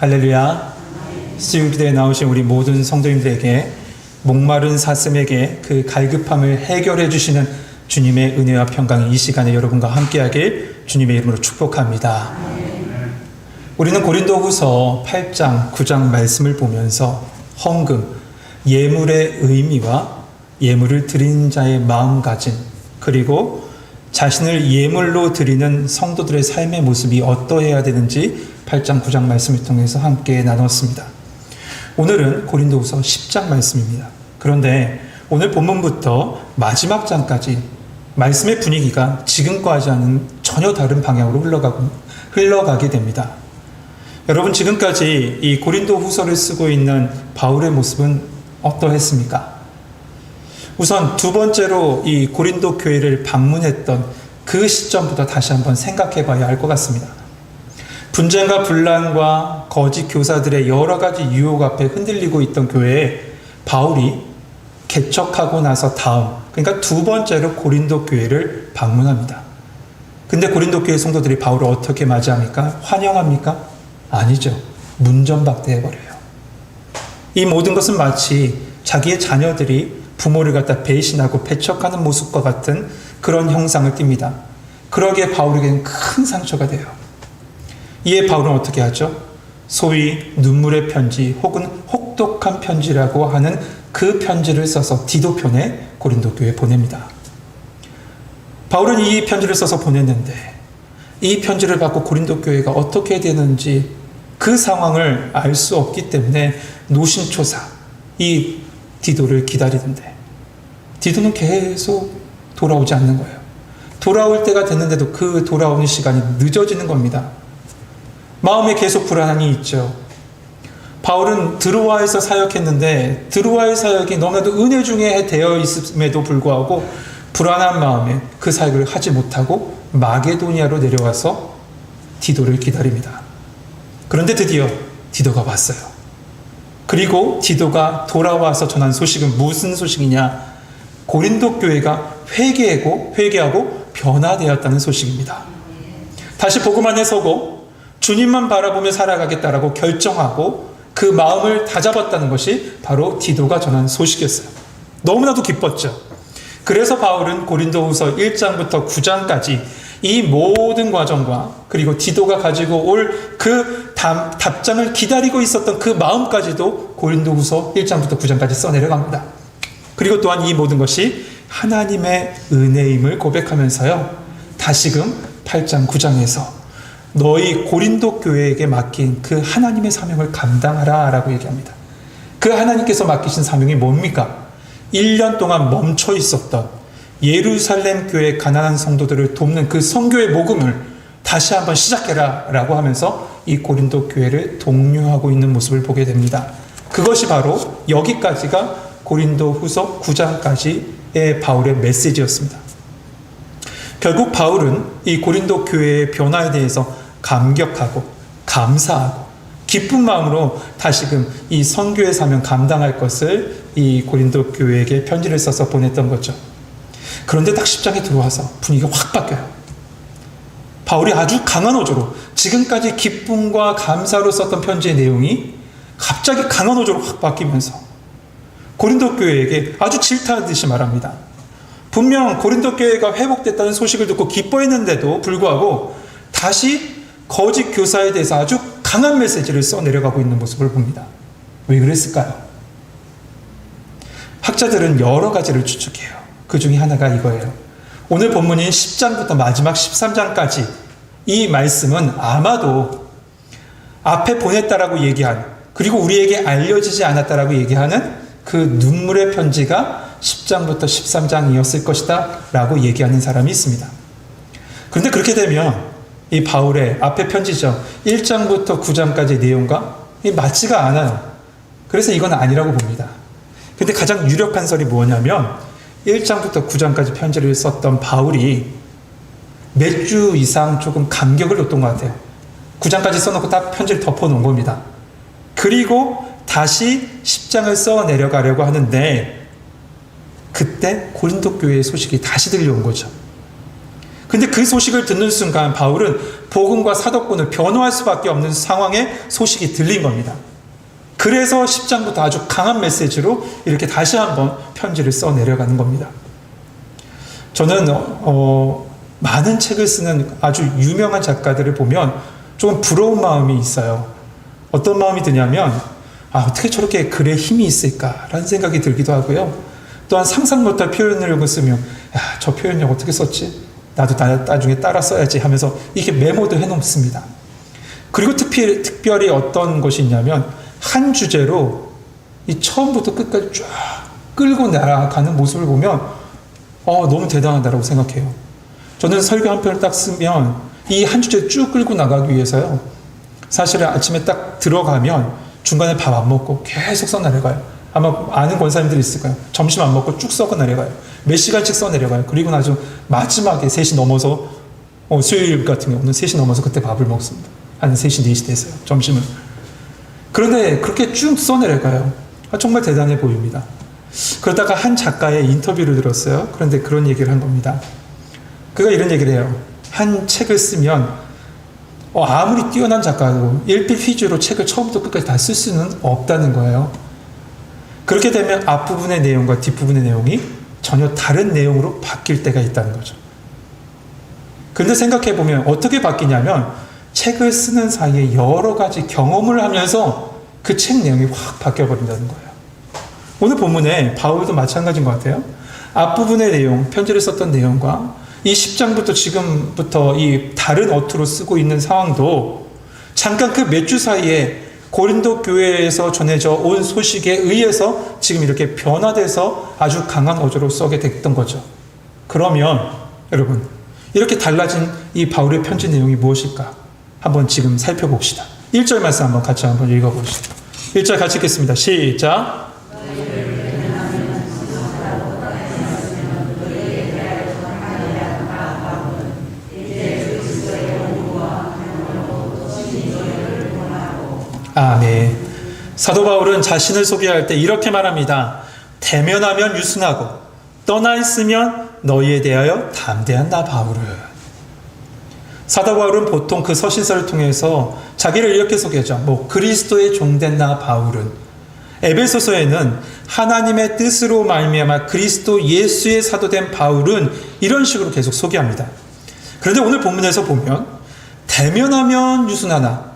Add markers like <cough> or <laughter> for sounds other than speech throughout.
할렐루야. 수요일에 나오신 우리 모든 성도님들에게 목마른 사슴에게 그 갈급함을 해결해 주시는 주님의 은혜와 평강이 이 시간에 여러분과 함께하길 주님의 이름으로 축복합니다. 우리는 고린도후서 8장, 9장 말씀을 보면서 헌금, 예물의 의미와 예물을 드린 자의 마음가짐, 그리고 자신을 예물로 드리는 성도들의 삶의 모습이 어떠해야 되는지 8장, 9장 말씀을 통해서 함께 나눴습니다. 오늘은 고린도후서 10장 말씀입니다. 그런데 오늘 본문부터 마지막 장까지 말씀의 분위기가 지금과는 전혀 다른 방향으로 흘러가고, 흘러가게 됩니다. 여러분 지금까지 이 고린도 후서를 쓰고 있는 바울의 모습은 어떠했습니까? 우선 두 번째로 이 고린도 교회를 방문했던 그 시점부터 다시 한번 생각해 봐야 할 것 같습니다. 분쟁과 분란과 거짓 교사들의 여러 가지 유혹 앞에 흔들리고 있던 교회에 바울이 개척하고 나서 다음, 그러니까 두 번째로 고린도 교회를 방문합니다. 근데 고린도 교회 성도들이 바울을 어떻게 맞이합니까? 환영합니까? 아니죠. 문전박대해버려요. 이 모든 것은 마치 자기의 자녀들이 부모를 갖다 배신하고 배척하는 모습과 같은 그런 형상을 띱니다. 그러기에 바울에게는 큰 상처가 돼요. 이에 바울은 어떻게 하죠? 소위 눈물의 편지 혹은 혹독한 편지라고 하는 그 편지를 써서 디도편에 고린도 교회에 보냅니다. 바울은 이 편지를 써서 보냈는데 이 편지를 받고 고린도 교회가 어떻게 되는지 그 상황을 알 수 없기 때문에 노심초사 이 디도를 기다리는데 디도는 계속 돌아오지 않는 거예요. 돌아올 때가 됐는데도 그 돌아오는 시간이 늦어지는 겁니다. 마음에 계속 불안함이 있죠. 바울은 드로아에서 사역했는데 드로아의 사역이 너무나도 은혜 중에 되어 있음에도 불구하고 불안한 마음에 그 사역을 하지 못하고 마게도니아로 내려와서 디도를 기다립니다. 그런데 드디어 디도가 왔어요. 그리고 디도가 돌아와서 전한 소식은 무슨 소식이냐? 고린도 교회가 회개하고 회개하고 변화되었다는 소식입니다. 다시 복음만 해서고 주님만 바라보며 살아가겠다라고 결정하고 그 마음을 다잡았다는 것이 바로 디도가 전한 소식이었어요. 너무나도 기뻤죠. 그래서 바울은 고린도후서 1장부터 9장까지 이 모든 과정과 그리고 디도가 가지고 올 그 답장을 기다리고 있었던 그 마음까지도 고린도후서 1장부터 9장까지 써내려갑니다. 그리고 또한 이 모든 것이 하나님의 은혜임을 고백하면서요. 다시금 8장 9장에서 너희 고린도 교회에게 맡긴 그 하나님의 사명을 감당하라 라고 얘기합니다. 그 하나님께서 맡기신 사명이 뭡니까? 1년 동안 멈춰 있었던 예루살렘 교회 가난한 성도들을 돕는 그 성교의 모금을 다시 한번 시작해라 라고 하면서 이 고린도 교회를 독려하고 있는 모습을 보게 됩니다. 그것이 바로 여기까지가 고린도 후서 9장까지의 바울의 메시지였습니다. 결국 바울은 이 고린도 교회의 변화에 대해서 감격하고 감사하고 기쁜 마음으로 다시금 이 선교의 사명 감당할 것을 이 고린도 교회에게 편지를 써서 보냈던 거죠. 그런데 딱 10장에 들어와서 분위기가 확 바뀌어요. 바울이 아주 강한 어조로 지금까지 기쁨과 감사로 썼던 편지의 내용이 갑자기 강한 어조로 확 바뀌면서 고린도 교회에게 아주 질타하듯이 말합니다. 분명 고린도 교회가 회복됐다는 소식을 듣고 기뻐했는데도 불구하고 다시 거짓 교사에 대해서 아주 강한 메시지를 써 내려가고 있는 모습을 봅니다. 왜 그랬을까요? 학자들은 여러 가지를 추측해요. 그 중에 하나가 이거예요. 오늘 본문인 10장부터 마지막 13장까지 이 말씀은 아마도 앞에 보냈다라고 얘기한 그리고 우리에게 알려지지 않았다라고 얘기하는 그 눈물의 편지가 10장부터 13장이었을 것이다 라고 얘기하는 사람이 있습니다. 그런데 그렇게 되면 이 바울의 앞에 편지죠. 1장부터 9장까지 내용과 맞지가 않아요. 그래서 이건 아니라고 봅니다. 근데 가장 유력한 설이 뭐냐면 1장부터 9장까지 편지를 썼던 바울이 몇 주 이상 조금 감격을 줬던 것 같아요. 9장까지 써놓고 딱 편지를 덮어놓은 겁니다. 그리고 다시 10장을 써 내려가려고 하는데 그때 고린도 교회의 소식이 다시 들려온 거죠. 근데 그 소식을 듣는 순간 바울은 복음과 사도권을 변호할 수밖에 없는 상황에 소식이 들린 겁니다. 그래서 10장부터 아주 강한 메시지로 이렇게 다시 한번 편지를 써 내려가는 겁니다. 저는 어, 많은 책을 쓰는 아주 유명한 작가들을 보면 조금 부러운 마음이 있어요. 어떤 마음이 드냐면 아, 어떻게 저렇게 글에 힘이 있을까라는 생각이 들기도 하고요. 또한 상상 못할 표현을 쓰면 야, 저 표현력 어떻게 썼지? 나도 나, 나중에 따라 써야지 하면서 이렇게 메모도 해놓습니다. 그리고 특히, 특별히 어떤 것이 있냐면 한 주제로 이 처음부터 끝까지 쫙 끌고 나가는 모습을 보면 어, 너무 대단하다고 생각해요. 저는 설교 한 편을 딱 쓰면 이 한 주제 쭉 끌고 나가기 위해서요. 사실은 아침에 딱 들어가면 중간에 밥 안 먹고 계속 써 내려가요. 아마 아는 권사님들이 있을 거예요. 점심 안 먹고 쭉써 내려가요. 몇 시간씩 써 내려가요. 그리고 나서 마지막에 3시 넘어서 어, 수요일 같은 경우는 3시 넘어서 그때 밥을 먹습니다. 한 3시, 4시 됐어요. 점심을. 그런데 그렇게 쭉 써 내려가요. 아, 정말 대단해 보입니다. 그러다가 한 작가의 인터뷰를 들었어요. 그런데 그런 얘기를 한 겁니다. 그가 이런 얘기를 해요. 한 책을 쓰면 어, 아무리 뛰어난 작가도 일필 휘주로 책을 처음부터 끝까지 다 쓸 수는 없다는 거예요. 그렇게 되면 앞부분의 내용과 뒷부분의 내용이 전혀 다른 내용으로 바뀔 때가 있다는 거죠. 근데 생각해 보면 어떻게 바뀌냐면 책을 쓰는 사이에 여러 가지 경험을 하면서 그 책 내용이 확 바뀌어 버린다는 거예요. 오늘 본문에 바울도 마찬가지인 것 같아요. 앞부분의 내용, 편지를 썼던 내용과 이 10장부터 지금부터 이 다른 어투로 쓰고 있는 상황도 잠깐 그 몇 주 사이에 고린도 교회에서 전해져 온 소식에 의해서 지금 이렇게 변화돼서 아주 강한 어조로 써게 됐던 거죠. 그러면 여러분 이렇게 달라진 이 바울의 편지 내용이 무엇일까? 한번 지금 살펴봅시다. 1절 말씀 한번 같이 한번 읽어보시죠. 1절 같이 읽겠습니다. 시작. 아멘. 사도 바울은 자신을 소개할 때 이렇게 말합니다. 대면하면 유순하고 떠나 있으면 너희에 대하여 담대한 나 바울을. 사도 바울은 보통 그 서신서를 통해서 자기를 이렇게 소개하죠. 뭐 그리스도의 종된 나 바울은 에베소서에는 하나님의 뜻으로 말미암아 그리스도 예수의 사도된 바울은 이런 식으로 계속 소개합니다. 그런데 오늘 본문에서 보면 대면하면 유순하나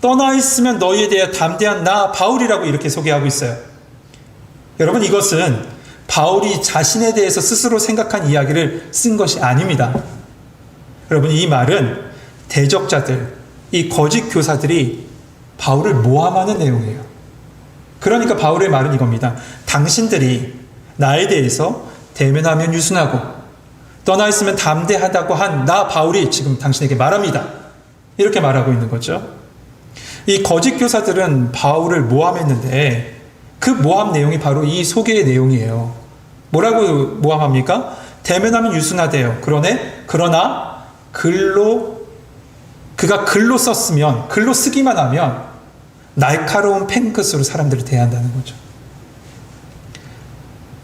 떠나 있으면 너희에 대해 담대한 나 바울이라고 이렇게 소개하고 있어요. 여러분 이것은 바울이 자신에 대해서 스스로 생각한 이야기를 쓴 것이 아닙니다. 여러분 이 말은 대적자들, 이 거짓 교사들이 바울을 모함하는 내용이에요. 그러니까 바울의 말은 이겁니다. 당신들이 나에 대해서 대면하면 유순하고 떠나 있으면 담대하다고 한 나 바울이 지금 당신에게 말합니다. 이렇게 말하고 있는 거죠. 이 거짓 교사들은 바울을 모함했는데 그 모함 내용이 바로 이 소개의 내용이에요. 뭐라고 모함합니까? 대면하면 유순하대요. 그러네. 그러나 글로 그가 글로 썼으면 글로 쓰기만 하면 날카로운 펜끝으로 사람들을 대한다는 거죠.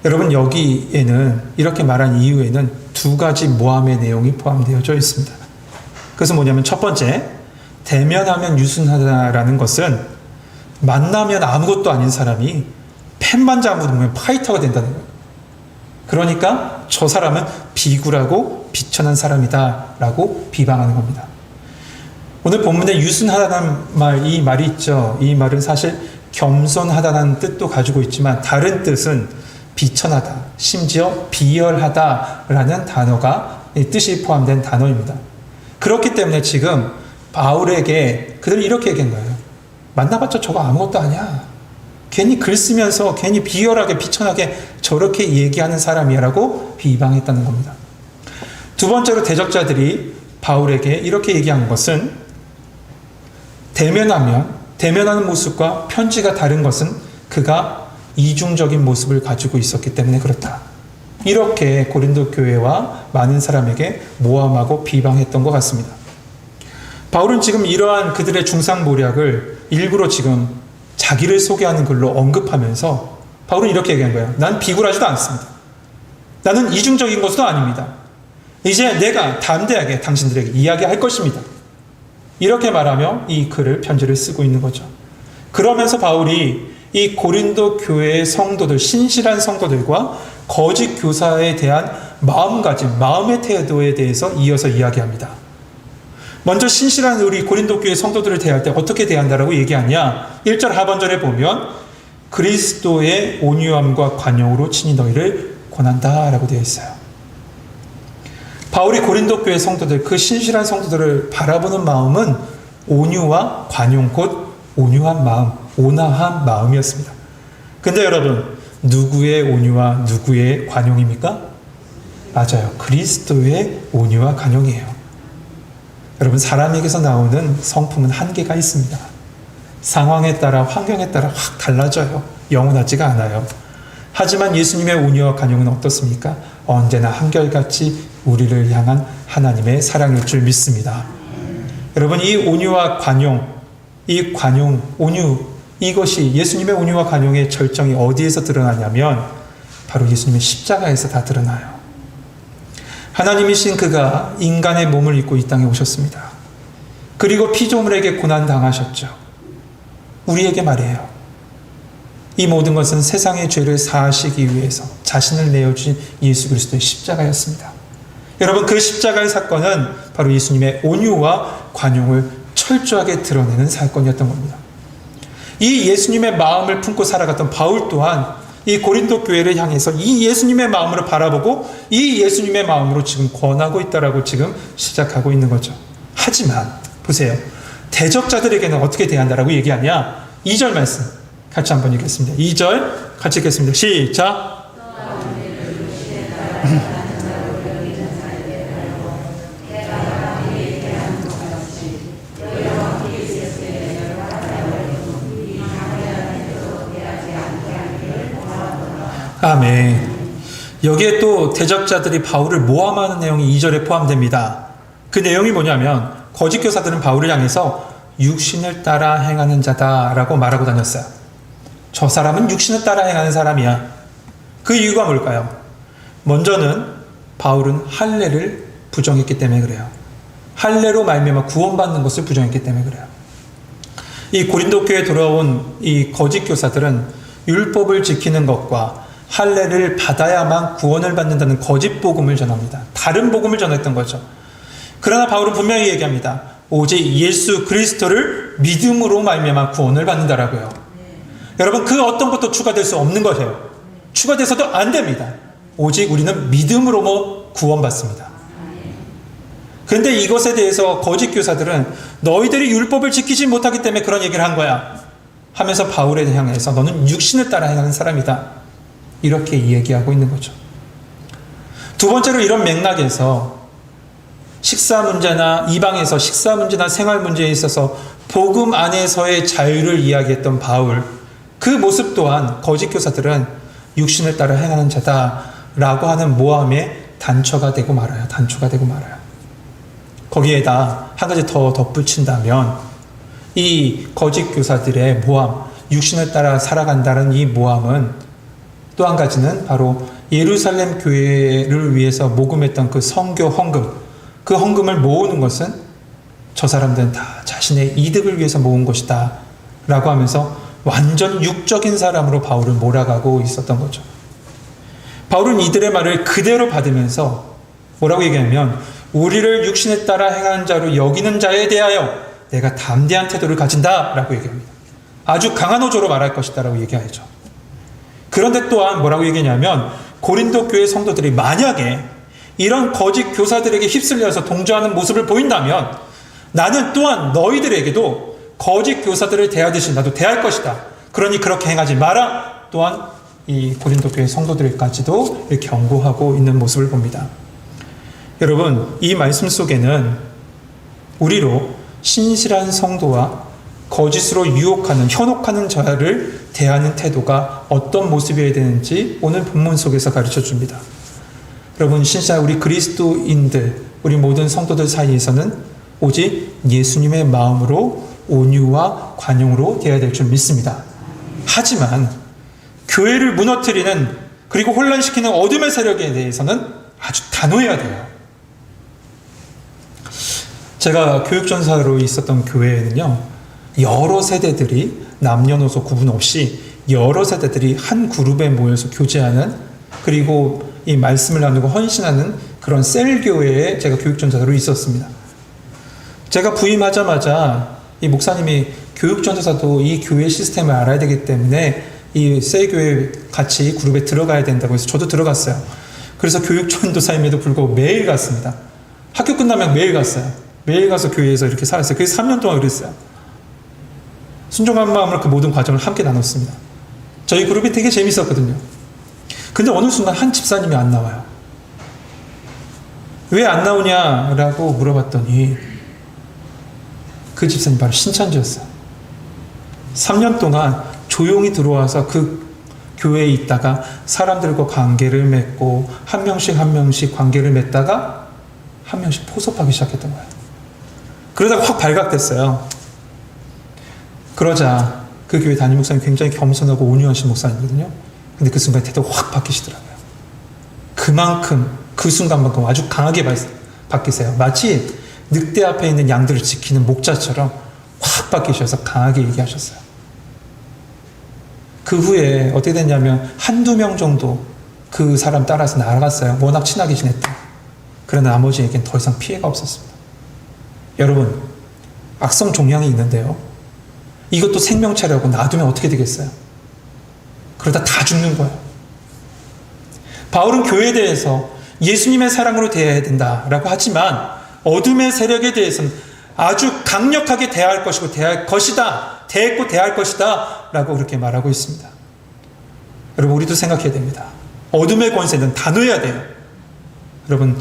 여러분 여기에는 이렇게 말한 이유에는 두 가지 모함의 내용이 포함되어져 있습니다. 그래서 뭐냐면 첫 번째 대면하면 유순하다라는 것은 만나면 아무것도 아닌 사람이 펜만 잡으면 파이터가 된다는 거예요. 그러니까 저 사람은 비굴하고 비천한 사람이다 라고 비방하는 겁니다. 오늘 본문에 유순하다는 말, 이 말이 있죠. 이 말은 사실 겸손하다는 뜻도 가지고 있지만 다른 뜻은 비천하다, 심지어 비열하다라는 단어가 뜻이 포함된 단어입니다. 그렇기 때문에 지금 바울에게 그들은 이렇게 얘기한 거예요. 만나봤자 저거 아무것도 아니야. 괜히 글 쓰면서 괜히 비열하게 비천하게 저렇게 얘기하는 사람이야라고 비방했다는 겁니다. 두 번째로 대적자들이 바울에게 이렇게 얘기한 것은 대면하면 대면하는 모습과 편지가 다른 것은 그가 이중적인 모습을 가지고 있었기 때문에 그렇다. 이렇게 고린도 교회와 많은 사람에게 모함하고 비방했던 것 같습니다. 바울은 지금 이러한 그들의 중상모략을 일부러 지금 자기를 소개하는 글로 언급하면서 바울은 이렇게 얘기한 거예요. 난 비굴하지도 않습니다. 나는 이중적인 것도 아닙니다. 이제 내가 담대하게 당신들에게 이야기할 것입니다. 이렇게 말하며 이 글을 편지를 쓰고 있는 거죠. 그러면서 바울이 이 고린도 교회의 성도들, 신실한 성도들과 거짓 교사에 대한 마음가짐, 마음의 태도에 대해서 이어서 이야기합니다. 먼저 신실한 우리 고린도 교회 성도들을 대할 때 어떻게 대한다라고 얘기하냐? 1절 하반절에 보면 그리스도의 온유함과 관용으로 친히 너희를 권한다라고 되어 있어요. 바울이 고린도 교회 성도들, 그 신실한 성도들을 바라보는 마음은 온유와 관용, 곧 온유한 마음, 온화한 마음이었습니다. 근데 여러분, 누구의 온유와 누구의 관용입니까? 맞아요. 그리스도의 온유와 관용이에요. 여러분, 사람에게서 나오는 성품은 한계가 있습니다. 상황에 따라, 환경에 따라 확 달라져요. 영원하지가 않아요. 하지만 예수님의 온유와 관용은 어떻습니까? 언제나 한결같이 우리를 향한 하나님의 사랑일 줄 믿습니다. 여러분, 이 온유와 관용, 이 관용, 온유, 이것이 예수님의 온유와 관용의 절정이 어디에서 드러나냐면 바로 예수님의 십자가에서 다 드러나요. 하나님이신 그가 인간의 몸을 입고 이 땅에 오셨습니다. 그리고 피조물에게 고난 당하셨죠. 우리에게 말이에요. 이 모든 것은 세상의 죄를 사하시기 위해서 자신을 내어주신 예수 그리스도의 십자가였습니다. 여러분 그 십자가의 사건은 바로 예수님의 온유와 관용을 철저하게 드러내는 사건이었던 겁니다. 이 예수님의 마음을 품고 살아갔던 바울 또한 이 고린도 교회를 향해서 이 예수님의 마음으로 바라보고 이 예수님의 마음으로 지금 권하고 있다라고 지금 시작하고 있는 거죠. 하지만 보세요. 대적자들에게는 어떻게 대한다라고 얘기하냐? 2절 말씀 같이 한번 읽겠습니다. 2절 같이 읽겠습니다. 시작. <laughs> 아멘. 여기에 또 대적자들이 바울을 모함하는 내용이 2절에 포함됩니다. 그 내용이 뭐냐면 거짓 교사들은 바울을 향해서 육신을 따라 행하는 자다라고 말하고 다녔어요. 저 사람은 육신을 따라 행하는 사람이야. 그 이유가 뭘까요? 먼저는 바울은 할례를 부정했기 때문에 그래요. 할례로 말미암아 구원받는 것을 부정했기 때문에 그래요. 이 고린도 교회에 돌아온 이 거짓 교사들은 율법을 지키는 것과 할례를 받아야만 구원을 받는다는 거짓 복음을 전합니다. 다른 복음을 전했던 거죠. 그러나 바울은 분명히 얘기합니다. 오직 예수 그리스도를 믿음으로 말미암아 구원을 받는다라고요. 여러분 그 어떤 것도 추가될 수 없는 것이에요. 추가돼서도 안 됩니다. 오직 우리는 믿음으로 뭐 구원받습니다. 그런데 이것에 대해서 거짓 교사들은 너희들이 율법을 지키지 못하기 때문에 그런 얘기를 한 거야. 하면서 바울에 향해서 너는 육신을 따라 행하는 사람이다. 이렇게 얘기하고 있는 거죠. 두 번째로 이런 맥락에서 식사 문제나 이방에서 식사 문제나 생활 문제에 있어서 복음 안에서의 자유를 이야기했던 바울 그 모습 또한 거짓 교사들은 육신을 따라 행하는 자다라고 하는 모함의 단초가 되고 말아요. 단초가 되고 말아요. 거기에다 한 가지 더 덧붙인다면 이 거짓 교사들의 모함, 육신을 따라 살아간다는 이 모함은 또 한 가지는 바로 예루살렘 교회를 위해서 모금했던 그 성교 헌금, 그 헌금을 모으는 것은 저 사람들은 다 자신의 이득을 위해서 모은 것이다. 라고 하면서 완전 육적인 사람으로 바울을 몰아가고 있었던 거죠. 바울은 이들의 말을 그대로 받으면서 뭐라고 얘기하면 우리를 육신에 따라 행하는 자로 여기는 자에 대하여 내가 담대한 태도를 가진다. 라고 얘기합니다. 아주 강한 어조로 말할 것이다. 라고 얘기하죠. 그런데 또한 뭐라고 얘기냐면 고린도 교회 성도들이 만약에 이런 거짓 교사들에게 휩쓸려서 동조하는 모습을 보인다면 나는 또한 너희들에게도 거짓 교사들을 대하듯이 나도 대할 것이다. 그러니 그렇게 행하지 마라. 또한 이 고린도 교회 성도들까지도 경고하고 있는 모습을 봅니다. 여러분, 이 말씀 속에는 우리로 신실한 성도와 거짓으로 유혹하는, 현혹하는 자를 대하는 태도가 어떤 모습이어야 되는지 오늘 본문 속에서 가르쳐 줍니다. 여러분, 신실한 우리 그리스도인들, 우리 모든 성도들 사이에서는 오직 예수님의 마음으로 온유와 관용으로 대해야 될 줄 믿습니다. 하지만 교회를 무너뜨리는 그리고 혼란시키는 어둠의 세력에 대해서는 아주 단호해야 돼요. 제가 교육전사로 있었던 교회에는요, 여러 세대들이 남녀노소 구분 없이 여러 세대들이 한 그룹에 모여서 교제하는 그리고 이 말씀을 나누고 헌신하는 그런 셀 교회에 제가 교육 전사로 있었습니다. 제가 부임하자마자 이 목사님이 교육전도사도 이 교회 시스템을 알아야 되기 때문에 이 셀 교회 같이 그룹에 들어가야 된다고 해서 저도 들어갔어요. 그래서 교육 전도사임에도 불구하고 매일 갔습니다. 학교 끝나면 매일 갔어요. 매일 가서 교회에서 이렇게 살았어요. 그래서 3년 동안 그랬어요. 순종한 마음으로 그 모든 과정을 함께 나눴습니다. 저희 그룹이 되게 재밌었거든요. 근데 어느 순간 한 집사님이 안 나와요. 왜 안 나오냐라고 물어봤더니 그 집사님 바로 신천지였어요. 3년 동안 조용히 들어와서 그 교회에 있다가 사람들과 관계를 맺고 한 명씩 한 명씩 관계를 맺다가 한 명씩 포섭하기 시작했던 거예요. 그러다가 확 발각됐어요. 그러자 그 교회 담임 목사님 굉장히 겸손하고 온유하신 목사님이거든요. 근데 그 순간 태도가 확 바뀌시더라고요. 그만큼 그 순간만큼 아주 강하게 바- 바뀌세요. 마치 늑대 앞에 있는 양들을 지키는 목자처럼 확 바뀌셔서 강하게 얘기하셨어요. 그 후에 어떻게 됐냐면 한두 명 정도 그 사람 따라서 날아갔어요. 워낙 친하게 지냈다. 그러나 나머지에겐 더 이상 피해가 없었습니다. 여러분, 악성 종양이 있는데요. 이것도 생명체라고 놔두면 어떻게 되겠어요? 그러다 다 죽는 거예요. 바울은 교회에 대해서 예수님의 사랑으로 대해야 된다라고 하지만 어둠의 세력에 대해서는 아주 강력하게 대할 것이고 대할 것이다. 대했고 대할 것이다. 라고 그렇게 말하고 있습니다. 여러분, 우리도 생각해야 됩니다. 어둠의 권세는 단호해야 돼요. 여러분,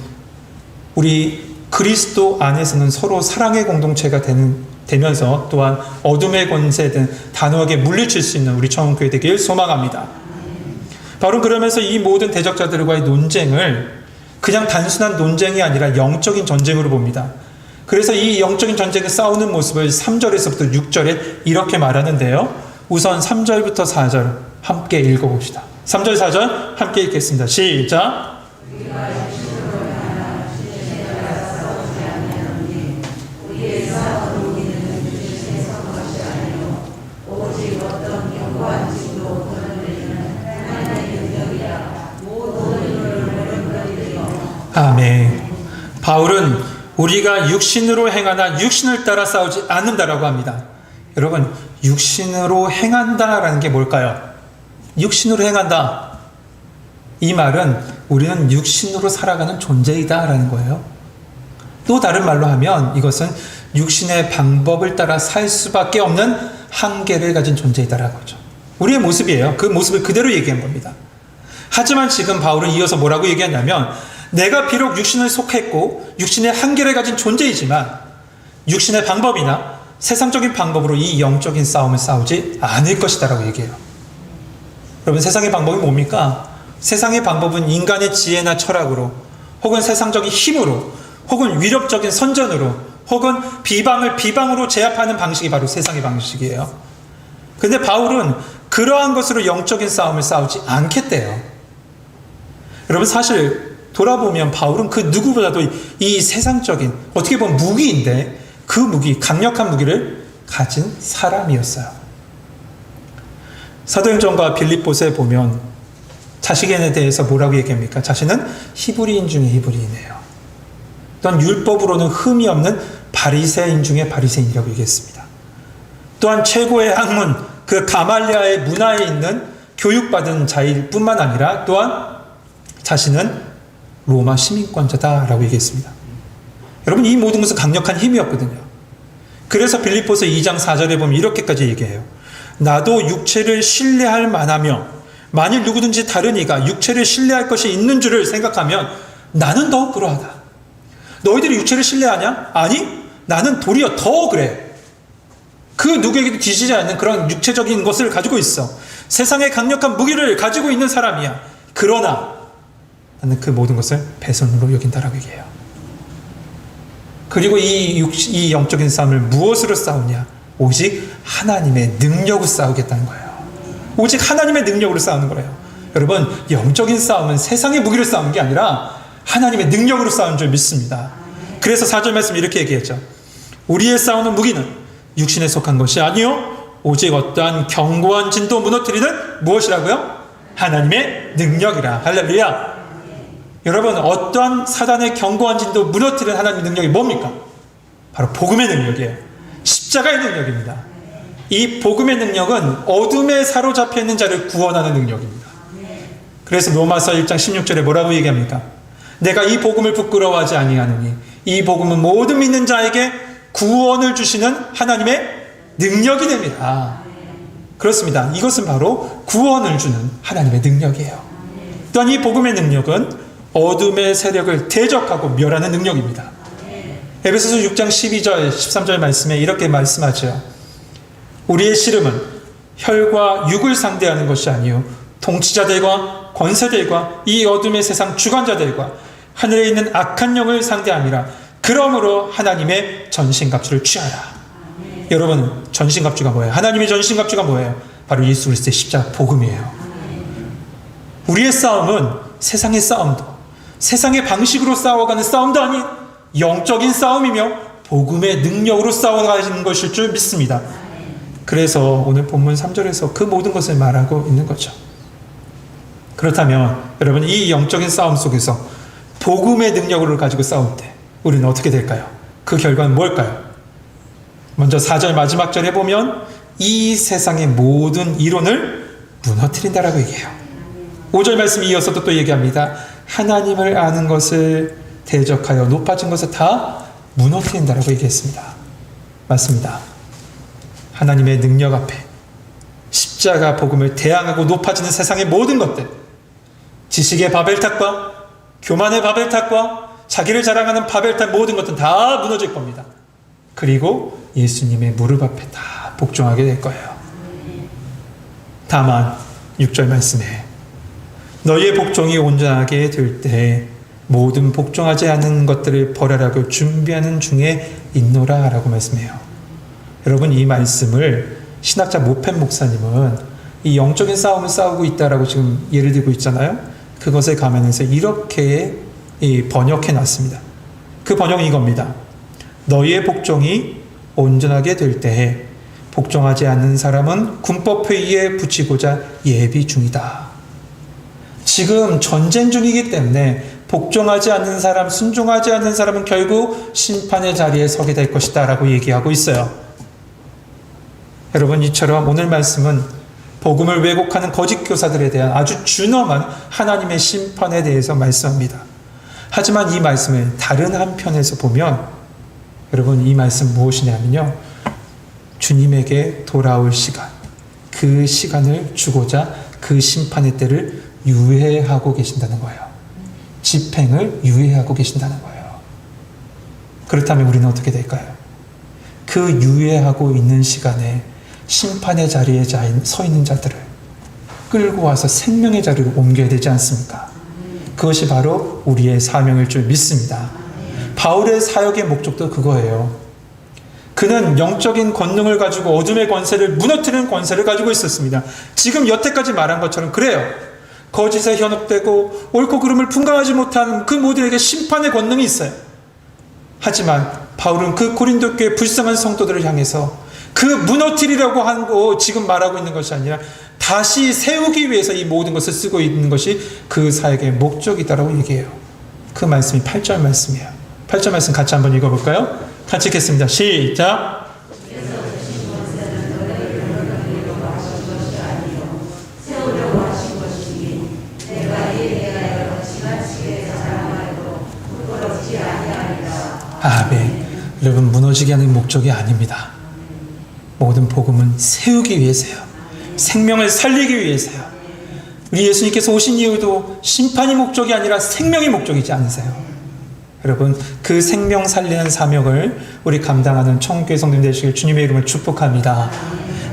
우리 그리스도 안에서는 서로 사랑의 공동체가 되는, 되면서 또한 어둠의 권세든 단호하게 물리칠 수 있는 우리 청원교회 되길 소망합니다. 바로 그러면서 이 모든 대적자들과의 논쟁을 그냥 단순한 논쟁이 아니라 영적인 전쟁으로 봅니다. 그래서 이 영적인 전쟁을 싸우는 모습을 3절에서부터 6절에 이렇게 말하는데요. 우선 3절부터 4절 함께 읽어봅시다. 3절, 4절 함께 읽겠습니다. 시작. 아멘. 바울은 우리가 육신으로 행하나 육신을 따라 싸우지 않는다라고 합니다. 여러분, 육신으로 행한다라는 게 뭘까요? 육신으로 행한다. 이 말은 우리는 육신으로 살아가는 존재이다라는 거예요. 또 다른 말로 하면 이것은 육신의 방법을 따라 살 수밖에 없는 한계를 가진 존재이다라는 거죠. 우리의 모습이에요. 그 모습을 그대로 얘기한 겁니다. 하지만 지금 바울은 이어서 뭐라고 얘기하냐면 내가 비록 육신을 속했고 육신의 한계를 가진 존재이지만 육신의 방법이나 세상적인 방법으로 이 영적인 싸움을 싸우지 않을 것이다라고 얘기해요. 여러분 세상의 방법이 뭡니까? 세상의 방법은 인간의 지혜나 철학으로 혹은 세상적인 힘으로 혹은 위력적인 선전으로 혹은 비방을 비방으로 제압하는 방식이 바로 세상의 방식이에요. 근데 바울은 그러한 것으로 영적인 싸움을 싸우지 않겠대요. 여러분 사실 돌아보면 바울은 그 누구보다도 이, 이 세상적인 어떻게 보면 무기인데 그 무기 강력한 무기를 가진 사람이었어요. 사도행전과 빌립보서에 보면 자식에 대해서 뭐라고 얘기합니까? 자신은 히브리인 중에 히브리인이에요. 또한 율법으로는 흠이 없는 바리새인 중에 바리새인이라고 얘기했습니다. 또한 최고의 학문 그 가말리아의 문화에 있는 교육받은 자일 뿐만 아니라 또한 자신은 로마 시민권자다라고 얘기했습니다. 여러분 이 모든 것은 강력한 힘이었거든요. 그래서 빌립보서 2장 4절에 보면 이렇게까지 얘기해요. 나도 육체를 신뢰할 만하며 만일 누구든지 다른 이가 육체를 신뢰할 것이 있는 줄을 생각하면 나는 더욱 그러하다. 너희들이 육체를 신뢰하냐? 아니, 나는 도리어 더 그래. 그 누구에게도 뒤지지 않는 그런 육체적인 것을 가지고 있어. 세상의 강력한 무기를 가지고 있는 사람이야. 그러나 나는 그 모든 것을 배선으로 여긴다라고 얘기해요. 그리고 이, 육, 이 영적인 싸움을 무엇으로 싸우냐? 오직 하나님의 능력으로 싸우겠다는 거예요. 오직 하나님의 능력으로 싸우는 거예요. 여러분, 영적인 싸움은 세상의 무기를 싸우는 게 아니라 하나님의 능력으로 싸우는 줄 믿습니다. 그래서 4절 말씀 이렇게 얘기했죠. 우리의 싸우는 무기는 육신에 속한 것이 아니요 오직 어떠한 견고한 진도 무너뜨리는 무엇이라고요? 하나님의 능력이라 할렐루야. 여러분 어떠한 사단의 견고한 진도 무너뜨리는 하나님의 능력이 뭡니까? 바로 복음의 능력이에요. 십자가의 능력입니다. 이 복음의 능력은 어둠에 사로잡혀 있는 자를 구원하는 능력입니다. 그래서 로마서 1장 16절에 뭐라고 얘기합니까? 내가 이 복음을 부끄러워하지 아니하노니 이 복음은 모든 믿는 자에게 구원을 주시는 하나님의 능력이 됩니다. 그렇습니다. 이것은 바로 구원을 주는 하나님의 능력이에요. 또한 이 복음의 능력은 어둠의 세력을 대적하고 멸하는 능력입니다. 에베소서 6장 12절 13절 말씀에 이렇게 말씀하죠. 우리의 씨름은 혈과 육을 상대하는 것이 아니요 통치자들과 권세들과 이 어둠의 세상 주관자들과 하늘에 있는 악한 영을 상대함이라. 그러므로 하나님의 전신갑주를 취하라. 여러분 전신갑주가 뭐예요? 하나님의 전신갑주가 뭐예요? 바로 예수 그리스도의 십자가 복음이에요. 우리의 싸움은 세상의 싸움도 세상의 방식으로 싸워가는 싸움도 아닌 영적인 싸움이며 복음의 능력으로 싸워가는 것일 줄 믿습니다. 그래서 오늘 본문 3절에서 그 모든 것을 말하고 있는 거죠. 그렇다면 여러분 이 영적인 싸움 속에서 복음의 능력을 가지고 싸울 때 우리는 어떻게 될까요? 그 결과는 뭘까요? 먼저 4절 마지막 절에 보면 이 세상의 모든 이론을 무너뜨린다라고 얘기해요. 5절 말씀이 이어서도 또 얘기합니다. 하나님을 아는 것을 대적하여 높아진 것을 다 무너뜨린다라고 얘기했습니다. 맞습니다. 하나님의 능력 앞에 십자가 복음을 대항하고 높아지는 세상의 모든 것들, 지식의 바벨탑과 교만의 바벨탑과 자기를 자랑하는 바벨탑 모든 것들은 다 무너질 겁니다. 그리고 예수님의 무릎 앞에 다 복종하게 될 거예요. 다만 6절 말씀에 너희의 복종이 온전하게 될 때 모든 복종하지 않은 것들을 벌하라고 준비하는 중에 있노라 라고 말씀해요. 여러분 이 말씀을 신학자 모펜 목사님은 이 영적인 싸움을 싸우고 있다라고 지금 예를 들고 있잖아요. 그것을 가면에서 이렇게 번역해 놨습니다. 그 번역은 이겁니다. 너희의 복종이 온전하게 될 때에 복종하지 않는 사람은 군법회의에 붙이고자 예비 중이다. 지금 전쟁 중이기 때문에 복종하지 않는 사람, 순종하지 않는 사람은 결국 심판의 자리에 서게 될 것이다 라고 얘기하고 있어요. 여러분, 이처럼 오늘 말씀은 복음을 왜곡하는 거짓 교사들에 대한 아주 준엄한 하나님의 심판에 대해서 말씀합니다. 하지만 이 말씀을 다른 한편에서 보면 여러분 이 말씀 무엇이냐면요. 주님에게 돌아올 시간, 그 시간을 주고자 그 심판의 때를 유예하고 계신다는 거예요. 집행을 유예하고 계신다는 거예요. 그렇다면 우리는 어떻게 될까요? 그 유예하고 있는 시간에 심판의 자리에 서 있는 자들을 끌고 와서 생명의 자리로 옮겨야 되지 않습니까? 그것이 바로 우리의 사명일 줄 믿습니다. 바울의 사역의 목적도 그거예요. 그는 영적인 권능을 가지고 어둠의 권세를 무너뜨리는 권세를 가지고 있었습니다. 지금 여태까지 말한 것처럼 그래요. 거짓에 현혹되고 옳고 그름을 분간하지 못한 그 모두에게 심판의 권능이 있어요. 하지만 바울은 그 고린도 교회 불쌍한 성도들을 향해서 그 무너뜨리려고 한거 지금 말하고 있는 것이 아니라 다시 세우기 위해서 이 모든 것을 쓰고 있는 것이 그 사역의 목적이다라고 얘기해요. 그 말씀이 8절 말씀이에요. 8절 말씀 같이 한번 읽어볼까요? 같이 읽겠습니다. 시작. 아멘. 여러분 무너지게 하는 목적이 아닙니다. 모든 복음은 세우기 위해서요. 생명을 살리기 위해서요. 우리 예수님께서 오신 이유도 심판이 목적이 아니라 생명이 목적이지 않으세요. 여러분 그 생명 살리는 사명을 우리 감당하는 청교회 성도님 되시길 주님의 이름을 축복합니다.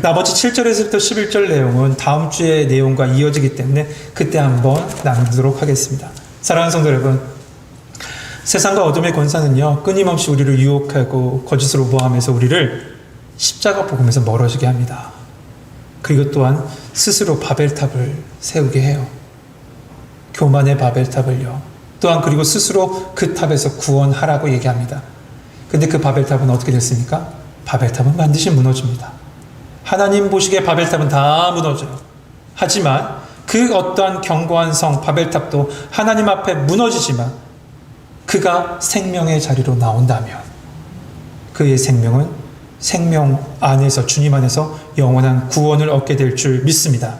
나머지 7절에서부터 11절 내용은 다음 주의 내용과 이어지기 때문에 그때 한번 나누도록 하겠습니다. 사랑하는 성도 여러분, 세상과 어둠의 권사는요 끊임없이 우리를 유혹하고 거짓으로 모함해서 우리를 십자가 복음에서 멀어지게 합니다. 그리고 또한 스스로 바벨탑을 세우게 해요. 교만의 바벨탑을요. 또한 그리고 스스로 그 탑에서 구원하라고 얘기합니다. 근데 그 바벨탑은 어떻게 됐습니까? 바벨탑은 반드시 무너집니다. 하나님 보시기에 바벨탑은 다 무너져요. 하지만 그 어떠한 견고한 성 바벨탑도 하나님 앞에 무너지지만 그가 생명의 자리로 나온다면 그의 생명은 생명 안에서 주님 안에서 영원한 구원을 얻게 될 줄 믿습니다.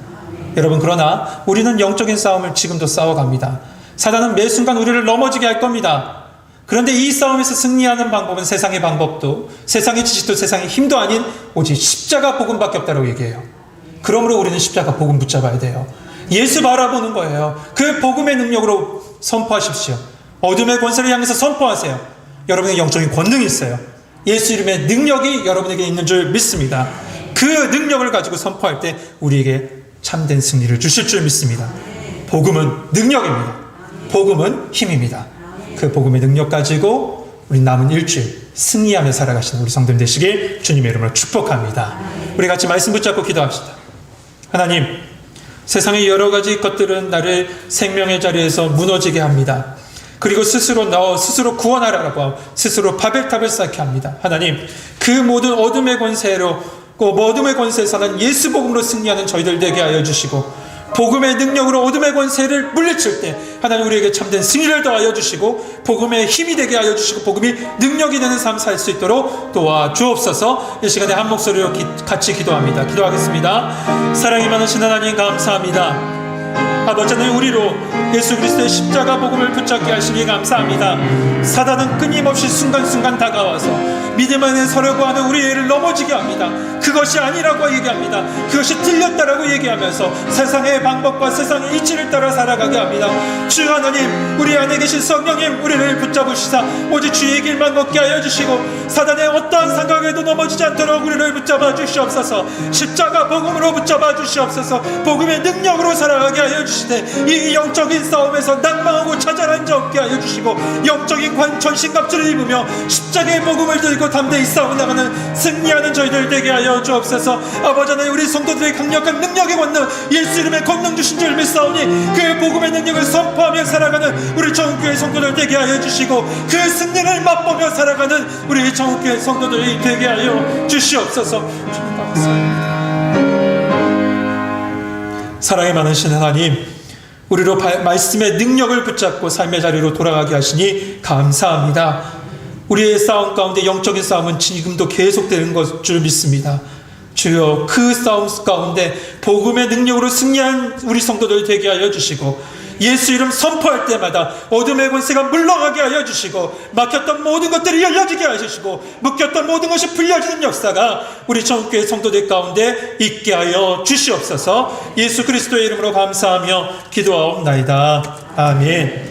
여러분 그러나 우리는 영적인 싸움을 지금도 싸워갑니다. 사단은 매 순간 우리를 넘어지게 할 겁니다. 그런데 이 싸움에서 승리하는 방법은 세상의 방법도 세상의 지식도 세상의 힘도 아닌 오직 십자가 복음밖에 없다고 얘기해요. 그러므로 우리는 십자가 복음 붙잡아야 돼요. 예수 바라보는 거예요. 그 복음의 능력으로 선포하십시오. 어둠의 권세를 향해서 선포하세요. 여러분의 영적인 권능이 있어요. 예수 이름의 능력이 여러분에게 있는 줄 믿습니다. 그 능력을 가지고 선포할 때 우리에게 참된 승리를 주실 줄 믿습니다. 복음은 능력입니다. 복음은 힘입니다. 그 복음의 능력 가지고 우리 남은 일주일 승리하며 살아가시는 우리 성도님 되시길 주님의 이름으로 축복합니다. 우리 같이 말씀 붙잡고 기도합시다. 하나님, 세상의 여러 가지 것들은 나를 생명의 자리에서 무너지게 합니다. 그리고 스스로 너 스스로 구원하라고 하고 스스로 바벨탑을 쌓게 합니다. 하나님, 그 모든 어둠의 권세로 그 어둠의 권세에서 는 예수 복음으로 승리하는 저희들 되게 하여 주시고 복음의 능력으로 어둠의 권세를 물리칠 때 하나님 우리에게 참된 승리를 더하여 주시고 복음의 힘이 되게 하여 주시고 복음이 능력이 되는 삶 살 수 있도록 도와 주옵소서. 이 시간에 한 목소리로 기- 같이 기도합니다. 기도하겠습니다. 사랑이 많으신 하나님 감사합니다 아버지 하나님 우리로 예수 그리스도의 십자가 복음을 붙잡게 하시니 감사합니다. 사단은 끊임없이 순간순간 다가와서 믿음 안에 서려고 하는 우리를 넘어지게 합니다. 그것이 아니라고 얘기합니다. 그것이 틀렸다라고 얘기하면서 세상의 방법과 세상의 이치를 따라 살아가게 합니다. 주 하나님 우리 안에 계신 성령님 우리를 붙잡으시사 오직 주의 길만 걷게 하여 주시고 사단의 어떠한 생각에도 넘어지지 않도록 우리를 붙잡아 주시옵소서 십자가 복음으로 붙잡아 주시옵소서 복음의 능력으로 살아가게 하여 주시되 이 영적인 싸움에서 낙망하고 좌절한 자 없게 하여 주시고 영적인 관천 신갑주를 입으며 십자가의 복음을 들고 담대히 싸워 나가는 승리하는 저희들 되게 하여 주옵소서 아버지 하나님 우리 성도들의 강력한 능력의 권능 예수 이름의 권능 주신 줄 믿사오니 그 복음의 능력을 선포하며 살아가는 우리 전국교회 성도들 되게 하여 주시고 그 승리를 맛보며 살아가는 우리 전국교회 성도들이 되게 하여 주시옵소서 사랑이 많으신 하나님, 우리로 바- 말씀의 능력을 붙잡고 삶의 자리로 돌아가게 하시니 감사합니다. 우리의 싸움 가운데 영적인 싸움은 지금도 계속되는 것 줄 믿습니다. 주여 그 싸움 가운데 복음의 능력으로 승리한 우리 성도들 되게 하여 주시고 예수 이름 선포할 때마다 어둠의 권세가 물러가게 하여 주시고 막혔던 모든 것들이 열려지게 하여 주시고 묶였던 모든 것이 풀려지는 역사가 우리 전교회 성도들 가운데 있게 하여 주시옵소서 예수 그리스도의 이름으로 감사하며 기도하옵나이다. 아멘.